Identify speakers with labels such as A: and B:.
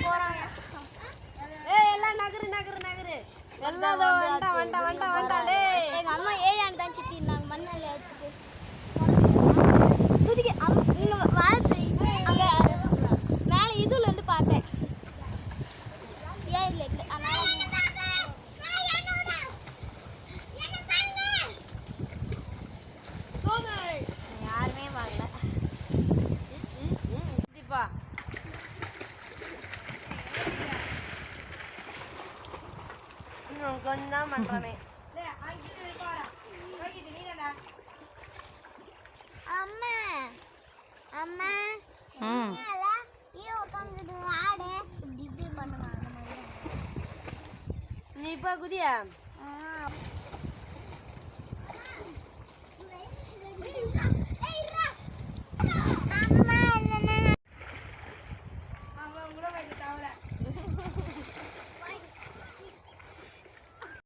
A: போறான்
B: ஏய் எல்லாம் நகரு நகரு நகரு. எல்லாம் வந்துட்டான் வந்துட்டான் வந்துட்டான் வந்துட்டான் டேய்.
A: எங்க அம்மா ஏயான் தான் சித்தி இருந்தாங்க. மண்ணால எடுத்துட்டு குதிக்க அம் நீங்க வாரத்து அங்க மேல இதுல வந்து பார்த்தேன். ஏன் இல்லை இல்லை
B: கொஞ்சம் தான் பண்றானே
A: அம்மா அம்மா
C: ம்
A: நீ இப்போ குதியா அம்மா இல்லைன்னா அவன்
B: கூட வைக்க தவலை